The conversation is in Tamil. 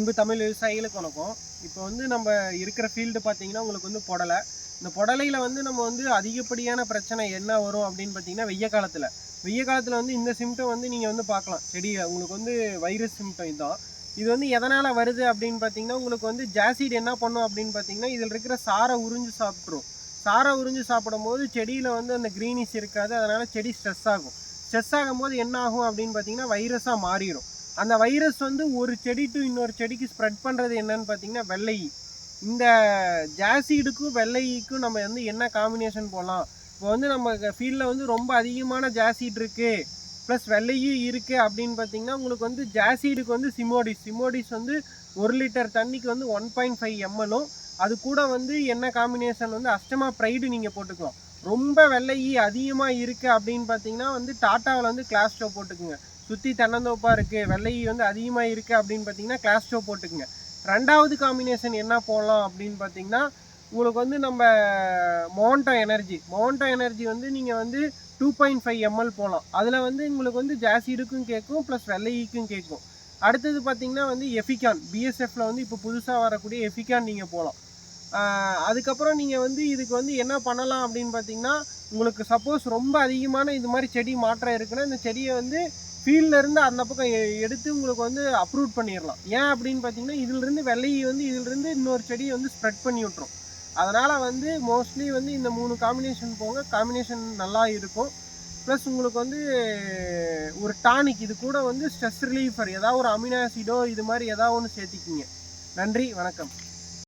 அன்பு தமிழ் விவசாயிகளுக்கு வணக்கம். இப்போ வந்து நம்ம இருக்கிற ஃபீல்டு பார்த்தீங்கன்னா உங்களுக்கு வந்து புடலை. இந்த புடலையில் வந்து நம்ம வந்து அதிகப்படியான பிரச்சனை என்ன வரும் அப்படின்னு பார்த்தீங்கன்னா வெய்ய காலத்தில். வெய்ய காலத்தில் வந்து இந்த சிம்டம் வந்து நீங்கள் வந்து பார்க்கலாம். செடி உங்களுக்கு வந்து வைரஸ் சிம்டம் இதுதான். இது வந்து எதனால் வருது அப்படின்னு பார்த்தீங்கன்னா உங்களுக்கு வந்து ஜாசிட் என்ன பண்ணும் அப்படின்னு பார்த்தீங்கன்னா இதில் இருக்கிற சாரை உறிஞ்சு சாப்பிட்ரும் சாரை உறிஞ்சு சாப்பிடும் போது செடியில் வந்து அந்த க்ரீனிஷ் இருக்காது. அதனால் செடி ஸ்ட்ரெஸ் ஆகும். ஸ்ட்ரெஸ் ஆகும்போது என்ன ஆகும் அப்படின்னு பார்த்தீங்கன்னா வைரஸாக மாறிடும் அந்த வைரஸ் வந்து ஒரு செடி டு இன்னொரு செடிக்கு ஸ்ப்ரெட் பண்ணுறது என்னன்னு பார்த்தீங்கன்னா வெள்ளை. இந்த ஜாசிடுக்கும் வெள்ளைக்கும் நம்ம வந்து என்ன காம்பினேஷன் போடலாம்? இப்போ வந்து நம்ம ஃபீல்டில் வந்து ரொம்ப அதிகமான ஜாசிட் இருக்குது ப்ளஸ் வெள்ளையும் இருக்குது அப்படின்னு பார்த்தீங்கன்னா உங்களுக்கு வந்து ஜாசிடுக்கு வந்து சிமோடிஸ் சிமோடிஸ் வந்து ஒரு லிட்டர் தண்ணிக்கு வந்து ஒன் பாயிண்ட் ஃபைவ் எம்எல்லும் அது கூட வந்து என்ன காம்பினேஷன் வந்து அஷ்டமா ப்ரைடு நீங்கள் போட்டுக்கலாம். ரொம்ப வெள்ளை அதிகமாக இருக்குது அப்படின்னு பார்த்தீங்கன்னா வந்து டாட்டாவில் வந்து கிளாஸ்டோ ஸ்டோ போட்டுக்குங்க. சுற்றி தென்னந்தோப்பாக இருக்குது வெள்ளை ஈ வந்து அதிகமாக இருக்குது அப்படின்னு பார்த்தீங்கன்னா கிளாஸ்டோ போட்டுக்குங்க. ரெண்டாவது காம்பினேஷன் என்ன போடலாம் அப்படின்னு பார்த்தீங்கன்னா உங்களுக்கு வந்து நம்ம மோண்டோ எனர்ஜி மோண்டோ எனர்ஜி வந்து நீங்கள் வந்து டூ பாயிண்ட் ஃபைவ் எம்எல் போகலாம் அதில் வந்து உங்களுக்கு வந்து ஜாசிடுக்கும் கேட்கும் ப்ளஸ் வெள்ளைக்கும் கேட்கும் அடுத்தது பார்த்தீங்கன்னா வந்து எஃபிகான் பிஎஸ்எஃப்பில் வந்து இப்போ புதுசாக வரக்கூடிய எஃபிகான் நீங்கள் போகலாம் அதுக்கப்புறம் நீங்கள் வந்து இதுக்கு வந்து என்ன பண்ணலாம் அப்படின்னு பார்த்தீங்கன்னா உங்களுக்கு சப்போஸ் ரொம்ப அதிகமான இது மாதிரி செடி மாற்றம் இருக்குன்னா இந்த செடியை வந்து ஃபீல்ட்ல இருந்து அந்த பக்கம் எடுத்து உங்களுக்கு வந்து அப்ரூவ் பண்ணிடலாம் ஏன் அப்படின்னு பார்த்தீங்கன்னா இதிலிருந்து வெள்ளையை வந்து இதிலிருந்து இன்னொரு செடியை வந்து ஸ்ப்ரெட் பண்ணி விட்டுரும். அதனால் வந்து மோஸ்ட்லி வந்து இந்த மூணு காம்பினேஷன் போங்க. காம்பினேஷன் நல்லா இருக்கும். ப்ளஸ் உங்களுக்கு வந்து ஒரு டானிக் இது கூட வந்து ஸ்ட்ரெஸ் ரிலீஃபர் ஏதாவது ஒரு அமினாசிடோ இது மாதிரி ஏதாவது ஒன்று சேர்த்திக்கிங்க. நன்றி வணக்கம்.